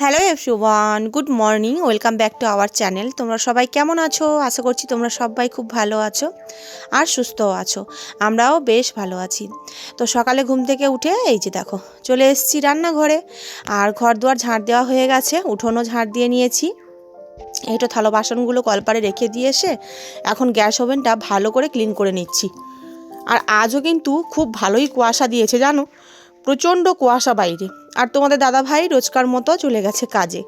Hello everyone good morning welcome back to our channel তোমরা সবাই কেমন আছো? আশা করছি তোমরা সবাই খুব ভালো আছো আর সুস্থও আছো। আমরাও বেশ ভালো আছি। তো সকালে ঘুম থেকে উঠে এই যে দেখো, চলে এসেছি রান্নাঘরে। আর ঘর দুয়ার ঝাঁট দেওয়া হয়ে গেছে, উঠোনও ঝাঁট দিয়ে নিয়েছি। তো থালো বাসনগুলো কলপারে রেখে দিয়ে এসে এখন গ্যাস ওভেনটা ভালো করে ক্লিন করে নিচ্ছি। আর আজও কিন্তু খুব ভালোই কুয়াশা দিয়েছে, জানো? প্রচণ্ড কুয়াশা বাইরে। আর তোমাদের দাদা ভাই রোজকার মতো চলে গেছে কাজে।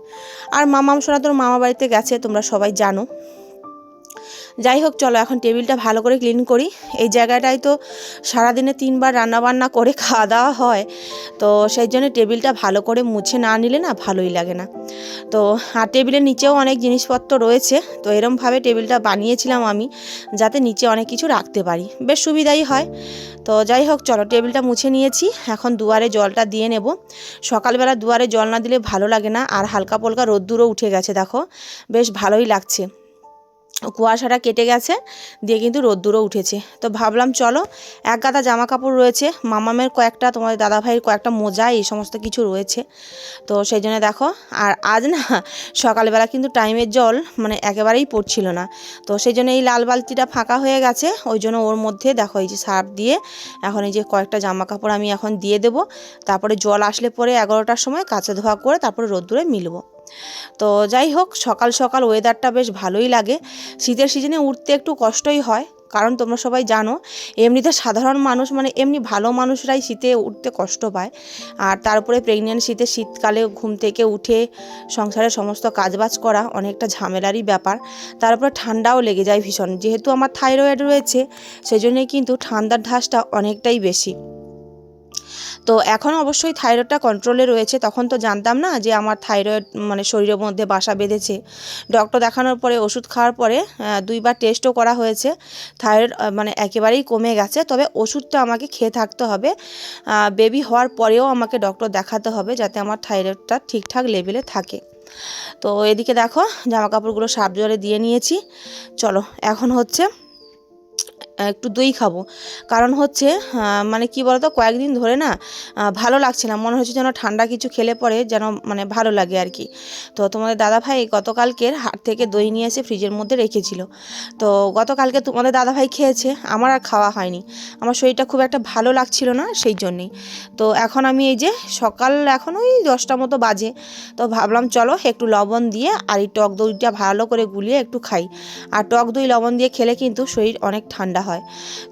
আর মামাম সোনা তোর মামা বাড়িতে গেছে, তোমরা সবাই জানো। যাই হোক, চলো এখন টেবিলটা ভালো করে ক্লিন করি। এই জায়গাটায় তো সারাদিনে তিনবার রান্নাবান্না করে খাওয়া দাওয়া হয়। তো সেই জন্য টেবিলটা ভালো করে মুছে না নিলে না ভালোই লাগে না। তো, আর টেবিলের নিচেও অনেক জিনিসপত্র রয়েছে। তো এরমভাবে টেবিলটা বানিয়েছিলাম আমি, যাতে নিচে অনেক কিছু রাখতে পারি। বেশ সুবিধাই হয়। তো যাই হোক, চলো টেবিলটা মুছে নিয়েছি। এখন দুয়ারে জলটা দিয়ে নেব। সকালবেলা দুয়ারে জল না দিলে ভালো লাগে না। আর হালকা পলকা রোদ্দুরও উঠে গেছে, দেখো। বেশ ভালোই লাগছে। কুয়াশাটা কেটে গেছে, দিয়ে কিন্তু রোদ্দুরও উঠেছে। তো ভাবলাম চলো, এক গাদা জামা কাপড় রয়েছে, মামামের কয়েকটা, তোমাদের দাদাভাইয়ের কয়েকটা মোজা, এই সমস্ত কিছু রয়েছে। তো সেই জন্য দেখো, আর আজ না, সকালবেলা কিন্তু টাইমের জল মানে একেবারেই পড়ছিল না। তো সেই জন্য এই লাল বালতিটা ফাঁকা হয়ে গেছে, ওই জন্য ওর মধ্যে দেখো এই যে সার্ফ দিয়ে এখন এই যে কয়েকটা জামা কাপড় আমি এখন দিয়ে দেবো। তারপরে জল আসলে পরে এগারোটার সময় কাঁচা ধোয়া করে তারপরে রোদ্দুরে মিলবো। তো যাই হোক, সকাল সকাল ওয়েদারটা বেশ ভালোই লাগে। শীতের সিজনে উঠতে একটু কষ্টই হয়, কারণ তোমরা সবাই জানো, এমনিতে সাধারণ মানুষ মানে এমনি ভালো মানুষরাই শীতে উঠতে কষ্ট পায়। আর তারপরে প্রেগনেন্ট শীতে শীতকালে ঘুম থেকে উঠে সংসারের সমস্ত কাজবাজ করা অনেকটা ঝামেলারই ব্যাপার। তারপরে ঠান্ডাও লেগে যায় ভীষণ। যেহেতু আমার থাইরয়েড রয়েছে সেই জন্যই কিন্তু ঠান্ডার ধাসটা অনেকটাই বেশি। তো এখন অবশ্যই থাইরয়েডটা কন্ট্রোলে রয়েছে। তখন তো জানতাম না যে আমার থাইরয়েড মানে শরীরের মধ্যে বাসা বেঁধেছে। ডক্টর দেখানোর পরে, ওষুধ খাওয়ার পরে দুইবার টেস্টও করা হয়েছে। থাইরয়েড মানে একেবারেই কমে গেছে। তবে ওষুধটা আমাকে খেয়ে থাকতে হবে। বেবি হওয়ার পরেও আমাকে ডক্টর দেখাতে হবে যাতে আমার থাইরয়েডটা ঠিকঠাক লেভেলে থাকে। তো এদিকে দেখো জামা কাপড়গুলো সাপ জলে দিয়ে নিয়েছি। চলো, এখন হচ্ছে একটু দই খাব। কারণ হচ্ছে মানে কি বলতো, কয়েকদিন ধরে না ভালো লাগছে না। মনে হচ্ছে যেন ঠান্ডা কিছু খেলে পরে যেন মানে ভালো লাগে আর কি। তো তোমাদের দাদা ভাই গতকালকের হাট থেকে দই নিয়ে এসে ফ্রিজের মধ্যে রেখেছিল। তো গতকালকে তোমাদের দাদা ভাই খেয়েছে, আমার আর খাওয়া হয়নি। আমার শরীরটা খুব একটা ভালো লাগছিল না সেই জন্যেই তো এখন আমি এই যে সকাল এখন ওই দশটা মতো বাজে। তো ভাবলাম চলো একটু লবণ দিয়ে আর এই টক দইটা ভালো করে গুলিয়ে একটু খাই। আর টক দই লবণ দিয়ে খেলে কিন্তু শরীর অনেক ঠান্ডা হয়।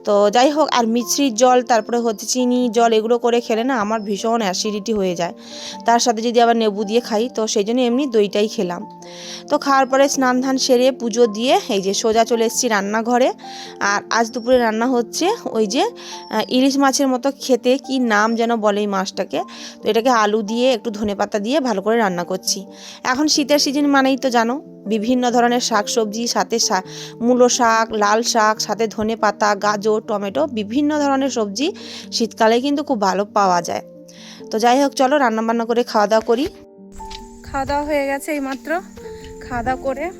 তো যাই হোক, আর মিছরির জল, তারপরে হচ্ছে চিনি, জল এগুলো করে খেলে না আমার ভীষণ অ্যাসিডিটি হয়ে যায়। তার সাথে যদি আবার নেবু দিয়ে খাই, তো সেই জন্য এমনি দইটাই খেলাম। তো খাওয়ার পরে স্নান ধান সেরে পুজো দিয়ে এই যে সোজা চলে এসেছি রান্নাঘরে। আর আজ দুপুরে রান্না হচ্ছে ওই যে ইলিশ মাছের মতো খেতে কি নাম যেন বলে এই মাছটাকে। তো এটাকে আলু দিয়ে, একটু ধনে পাতা দিয়ে ভালো করে রান্না করছি। এখন শীতের সিজন মানেই তো জানো বিভিন্ন ধরনের শাক সবজি সাথে মূলো শাক, লাল শাক, সাথে ধনে পাতা, গাজর, টমেটো, বিভিন্ন ধরনের সবজি শীতকালে কিন্তু খুব ভালো পাওয়া যায়। তো যাই হোক, চলো রান্নাবান্না করে খাওয়া দাওয়া করি। খাওয়া দাওয়া হয়ে গেছে এইমাত্র। খাওয়া দাওয়া করে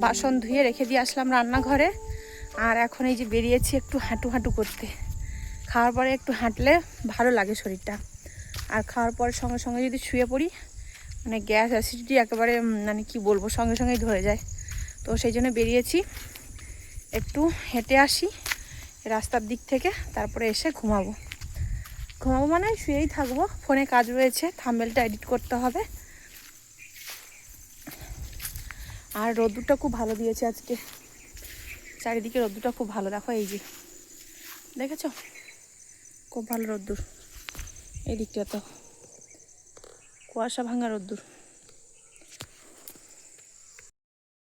বাসন ধুয়ে রেখে দিয়ে আসলাম রান্নাঘরে। আর এখন এই যে বেরিয়েছি একটু হাঁটু হাঁটু করতে। খাওয়ার পরে একটু হাঁটলে ভালো লাগে শরীরটা। আর খাওয়ার পরে সঙ্গে সঙ্গে যদি শুয়ে পড়ি মানে গ্যাস অ্যাসিডিটি একেবারে মানে কি বলব, সঙ্গে সঙ্গেই ধরে যায়। তো সেই জন্য বেরিয়েছি। একটু হেঁটে আসি রাস্তার দিক থেকে, তারপরে এসে ঘুমাবো। ঘুমাবো মানে শুয়েই থাকব। ফোনে কাজ রয়েছে, থাম্বেলটা এডিট করতে হবে। আর রোদ্দুরটা খুব ভালো দিয়েছে আজকে। চারিদিকে রোদ্দুরটা খুব ভালো। দেখো এই যে। দেখেছ? খুব ভালো রোদ্দুর। এই দিকটা তো। কুয়াশা ভাঙা রোদ্দুর।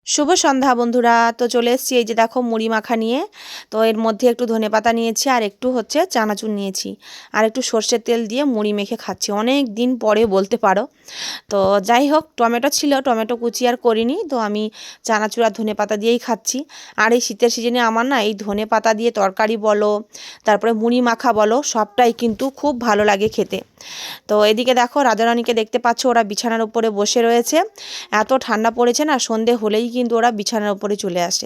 শুভ সন্ধ্যা বন্ধুরা, তো চলে এসছি এই যে দেখো মুড়ি মাখা নিয়ে। তো এর মধ্যে একটু ধনে পাতা নিয়েছি আর একটু হচ্ছে চানাচুর নিয়েছি। আর একটু সর্ষের তেল দিয়ে মুড়ি মেখে খাচ্ছি। অনেক দিন পরে বলতে পারো। তো যাই হোক, টমেটো ছিল, টমেটো কুচি আর করিনি। তো আমি চানাচুর আর ধনে পাতা দিয়েই খাচ্ছি। আর এই শীতের সিজনে আমার না এই ধনে পাতা দিয়ে তরকারি বলো, তারপরে মুড়ি মাখা বলো, সবটাই কিন্তু খুব ভালো লাগে খেতে। তো এদিকে দেখো রাজারানীকে দেখতে পাচ্ছ ওরা বিছানার উপরে বসে রয়েছে। এত ঠান্ডা পড়েছে না, সন্ধে হলেই কিন্তু ওরা বিছানার উপরে চলে আসে।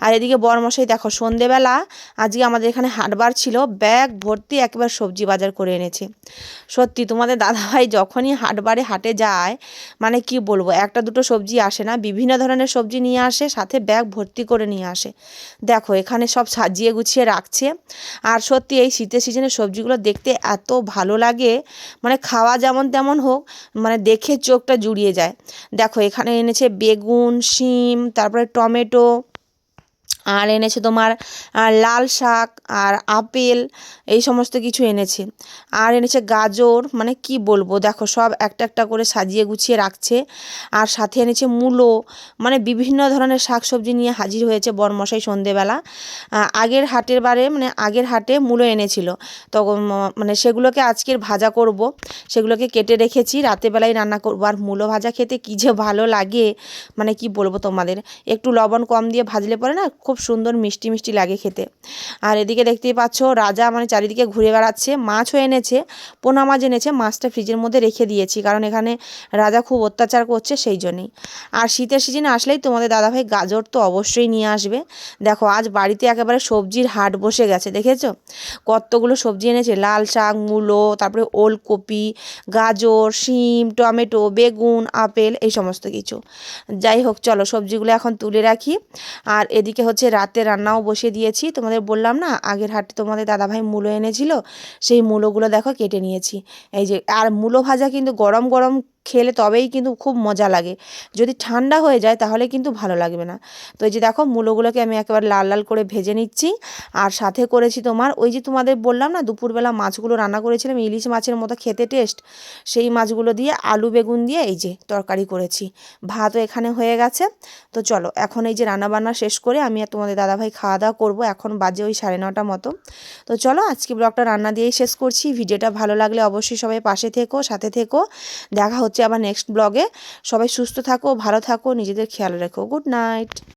আর এদিকে বরমশাই দেখো সন্ধেবেলা আজকে আমাদের এখানে হাটবার ছিল, ব্যাগ ভর্তি একেবারে সবজি বাজার করে এনেছে। সত্যি তোমাদের দাদাভাই যখনই হাটবারে হাটে যায় মানে কি বলব, একটা দুটো সবজি আসে না, বিভিন্ন ধরনের সবজি নিয়ে আসে, সাথে ব্যাগ ভর্তি করে নিয়ে আসে। দেখো, এখানে সব সাজিয়ে গুছিয়ে রাখছে। আর সত্যি এই শীতের সিজনে সবজিগুলো দেখতে এত ভালো লাগে মানে খাওয়া যেমন তেমন হোক মানে দেখে চোখটা জুড়িয়ে যায়। দেখো, এখানে এনেছে বেগুন, শিম, তারপরে টমেটো আর এনেছে তোমার লাল শাক, আর আপেল, এই সমস্ত কিছু এনেছে। আর এনেছে গাজর মানে কি বলব, দেখো সব একটা একটা করে সাজিয়ে গুছিয়ে রাখছে। আর সাথে এনেছে মূলো মানে বিভিন্ন ধরনের শাক সবজি নিয়ে হাজির হয়েছে বরমশাই সন্ধেবেলা। আগের হাটের বারে মানে আগের হাটে মূলো এনেছিল। তখন মানে সেগুলোকে আজকের ভাজা করব। সেগুলোকে কেটে রেখেছি, রাতেবেলায় রান্না করব। আর মূলো ভাজা খেতে কী যে ভালো লাগে মানে কি বলব তোমাদের। একটু লবণ কম দিয়ে ভাজলে পরে না, খুব সুন্দর মিষ্টি মিষ্টি লাগে খেতে। আর এদিকে দেখতেই পাচ্ছ, রাজা মানে চারিদিকে ঘুরে বেড়াচ্ছে, মাছও এনেছে, পোনা মাছ এনেছে, মাছটা ফ্রিজের মধ্যে রেখে দিয়েছি, কারণ এখানে রাজা খুব অত্যাচার করছে সেই জন্যেই। আর শীতের সিজনে আসলেই তোমাদের দাদাভাই গাজর তো অবশ্যই নিয়ে আসবে। দেখো, আজ বাড়িতে একেবারে সবজির হাট বসে গেছে, দেখেছ? কতগুলো সবজি এনেছে, লাল শাক, মূলো, তারপরে ওলকপি, গাজর, শিম, টমেটো, বেগুন, আপেল, এই সমস্ত কিছু। যাই হোক, চলো সবজিগুলো এখন তুলে রাখি। আর এদিকে হচ্ছে রাতে রান্নাও বসিয়ে দিয়েছি। তোমাদের বললাম না, আগের হাটে তোমাদের দাদাভাই মূলো এনেছিল, সেই মূলোগুলো দেখো কেটে নিয়েছি। এই যে, আর মূলো ভাজা কিন্তু গরম গরম খেলে তবেই কিন্তু খুব মজা লাগে। যদি ঠান্ডা হয়ে যায় তাহলে কিন্তু ভালো লাগবে না। তো এই যে দেখো মূলোগুলোকে আমি একেবারে লাল লাল করে ভেজে নিচ্ছি। আর সাথে করেছি তোমার ওই যে তোমাদের বললাম না দুপুরবেলা মাছগুলো রান্না করেছিলাম ইলিশ মাছের মতো খেতে টেস্ট, সেই মাছগুলো দিয়ে আলু বেগুন দিয়ে এই যে তরকারি করেছি। ভাতও এখানে হয়ে গেছে। তো চলো এখন এই যে রান্নাবান্না শেষ করে আমি আর তোমাদের দাদাভাই খাওয়া দাওয়া করব। এখন বাজে ওই সাড়ে নটা মতো। তো চলো আজকে ব্লগটা রান্না দিয়েই শেষ করছি। ভিডিওটা ভালো লাগলে অবশ্যই সবাই পাশে থেকো, সাথে থেকো। দেখা হচ্ছে আবার নেক্সট ব্লগে সবাই সুস্থ থাকো ভালো থাকো নিজেদের খেয়াল রেখো। Good night